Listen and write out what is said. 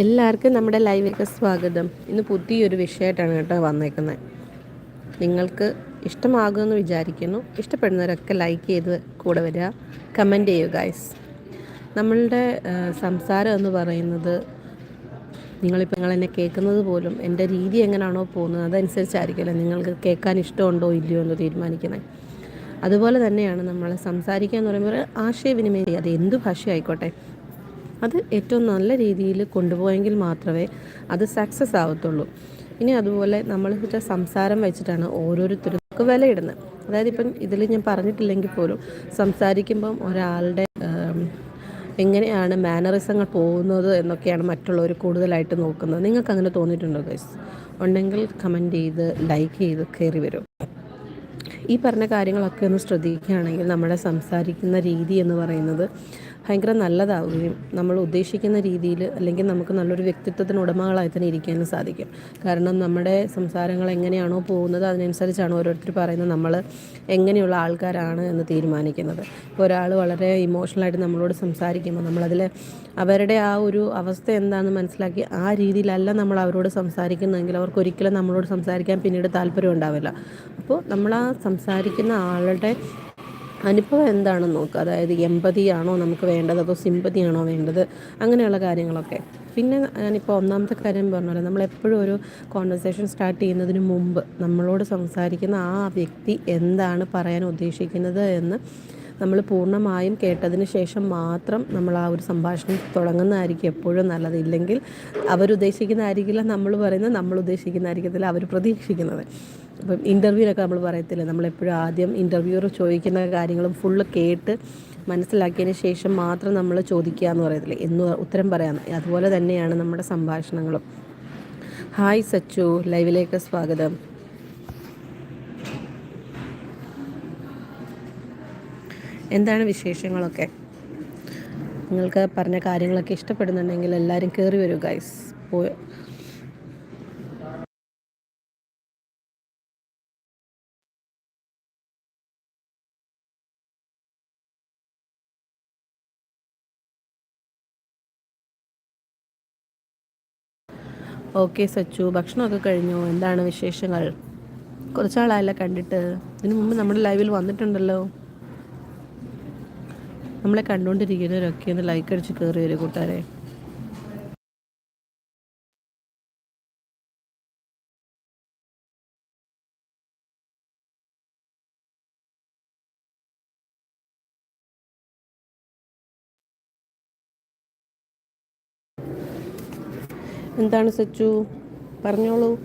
എല്ലാവർക്കും നമ്മുടെ ലൈവിലേക്ക് സ്വാഗതം. ഇന്ന് പുതിയൊരു വിഷയമായിട്ടാണ് കേട്ടോ വന്നേക്കുന്നത്. നിങ്ങൾക്ക് ഇഷ്ടമാകുമെന്ന് വിചാരിക്കുന്നു. ഇഷ്ടപ്പെടുന്നവരൊക്കെ ലൈക്ക് ചെയ്ത് കൂടെ വരിക. കമന്റ് ചെയ്യുക ഗൈസ് നമ്മളുടെ സംസാരം എന്ന് പറയുന്നത് നിങ്ങളിപ്പോൾ നിങ്ങൾ എന്നെ കേൾക്കുന്നത് പോലും എന്റെ രീതി എങ്ങനെയാണോ പോകുന്നത് അതനുസരിച്ചായിരിക്കുമല്ലോ നിങ്ങൾക്ക് കേൾക്കാൻ ഇഷ്ടമുണ്ടോ ഇല്ലയോ എന്ന് തീരുമാനിക്കുന്നത്. അതുപോലെ തന്നെയാണ് നമ്മൾ സംസാരിക്കുക എന്ന് പറയുമ്പോൾ ആശയവിനിമയം അത് എന്ത് ഭാഷ ആയിക്കോട്ടെ അത് ഏറ്റവും നല്ല രീതിയിൽ കൊണ്ടുപോയെങ്കിൽ മാത്രമേ അത് സക്സസ് ആവത്തുള്ളൂ. ഇനി അതുപോലെ നമ്മൾ സംസാരം വെച്ചിട്ടാണ് ഓരോരുത്തരും വിലയിടുന്നത്. അതായത് ഇപ്പം ഇതിൽ ഞാൻ പറഞ്ഞിട്ടില്ലെങ്കിൽ പോലും സംസാരിക്കുമ്പം ഒരാളുടെ എങ്ങനെയാണ് മാനറിസങ്ങൾ പോകുന്നത് എന്നൊക്കെയാണ് മറ്റുള്ളവർ കൂടുതലായിട്ട് നോക്കുന്നത്. നിങ്ങൾക്ക് അങ്ങനെ തോന്നിയിട്ടുണ്ടോ ഗൈസ് ഉണ്ടെങ്കിൽ കമന്റ് ചെയ്ത് ലൈക്ക് ചെയ്ത് കയറി വരും. ഈ പറഞ്ഞ കാര്യങ്ങളൊക്കെ ഒന്ന് ശ്രദ്ധിക്കുകയാണെങ്കിൽ നമ്മുടെ സംസാരിക്കുന്ന രീതി എന്ന് പറയുന്നത് ഭയങ്കര നല്ലതാവുകയും നമ്മൾ ഉദ്ദേശിക്കുന്ന രീതിയിൽ അല്ലെങ്കിൽ നമുക്ക് നല്ലൊരു വ്യക്തിത്വത്തിന് ഉടമകളായി തന്നെ ഇരിക്കാനും സാധിക്കും. കാരണം നമ്മുടെ സംസാരങ്ങൾ എങ്ങനെയാണോ പോകുന്നത് അതിനനുസരിച്ചാണ് ഓരോരുത്തർ പറയുന്നത് നമ്മൾ എങ്ങനെയുള്ള ആൾക്കാരാണ് എന്ന് തീരുമാനിക്കുന്നത്. ഇപ്പോൾ ഒരാൾ വളരെ ഇമോഷണലായിട്ട് നമ്മളോട് സംസാരിക്കുമ്പോൾ നമ്മളതിൽ അവരുടെ ആ ഒരു അവസ്ഥ എന്താണെന്ന് മനസ്സിലാക്കി ആ രീതിയിലല്ല നമ്മൾ അവരോട് സംസാരിക്കുന്നതെങ്കിൽ അവർക്ക് ഒരിക്കലും നമ്മളോട് സംസാരിക്കാൻ പിന്നീട് താല്പര്യം ഉണ്ടാവില്ല. അപ്പോൾ നമ്മൾ ആ സംസാരിക്കുന്ന ആളുടെ അനുഭവം എന്താണെന്ന് നോക്കുക? അതായത് എമ്പതിയാണോ നമുക്ക് വേണ്ടത് അതോ സിമ്പതിയാണോ വേണ്ടത്? അങ്ങനെയുള്ള കാര്യങ്ങളൊക്കെ. പിന്നെ ഞാനിപ്പോൾ ഒന്നാമത്തെ കാര്യം പറഞ്ഞല്ലോ നമ്മളെപ്പോഴും ഒരു കോൺവെർസേഷൻ സ്റ്റാർട്ട് ചെയ്യുന്നതിന് മുമ്പ് നമ്മളോട് സംസാരിക്കുന്ന ആ വ്യക്തി എന്താണ് പറയാൻ ഉദ്ദേശിക്കുന്നത് എന്ന് നമ്മൾ പൂർണമായും കേട്ടതിന് ശേഷം മാത്രം നമ്മൾ ആ ഒരു സംഭാഷണം തുടങ്ങുന്നതായിരിക്കും എപ്പോഴും നല്ലത്. ഇല്ലെങ്കിൽ അവരുദ്ദേശിക്കുന്നതായിരിക്കില്ല നമ്മൾ പറയുന്നത് നമ്മൾ ഉദ്ദേശിക്കുന്നതായിരിക്കത്തില്ല അവർ പ്രതീക്ഷിക്കുന്നത്. ഇപ്പം ഇന്റർവ്യൂവിനൊക്കെ നമ്മൾ പറയത്തില്ല? നമ്മളെപ്പോഴും ആദ്യം ഇന്റർവ്യൂവർ ചോദിക്കുന്ന കാര്യങ്ങളും ഫുള്ള് കേട്ട് മനസ്സിലാക്കിയതിന് ശേഷം മാത്രം നമ്മൾ ചോദിക്കുക എന്ന് പറയത്തില്ല? എന്ന് ഉത്തരം പറയാം. അതുപോലെ തന്നെയാണ് നമ്മുടെ സംഭാഷണങ്ങളും. ഹായ് സച്ചു ലൈവിലേക്ക് സ്വാഗതം. എന്താണ് വിശേഷങ്ങളൊക്കെ? നിങ്ങൾക്ക് പറഞ്ഞ കാര്യങ്ങളൊക്കെ ഇഷ്ടപ്പെടുന്നുണ്ടെങ്കിൽ എല്ലാവരും കയറി വരൂ ഗൈസ് പോയോ ഓക്കെ സച്ചു ഭക്ഷണമൊക്കെ കഴിഞ്ഞു? എന്താണ് വിശേഷങ്ങൾ? കുറച്ചാളായല്ല കണ്ടിട്ട്. ഇതിനു മുമ്പ് നമ്മുടെ ലൈവിൽ വന്നിട്ടുണ്ടല്ലോ. നമ്മളെ കണ്ടുകൊണ്ടിരിക്കുന്നവരൊക്കെ ഒന്ന് ലൈക്ക് അടിച്ച് കയറി വരും കൂട്ടുകാരെ. എന്താണ് സച്ചു? പറഞ്ഞോളൂ.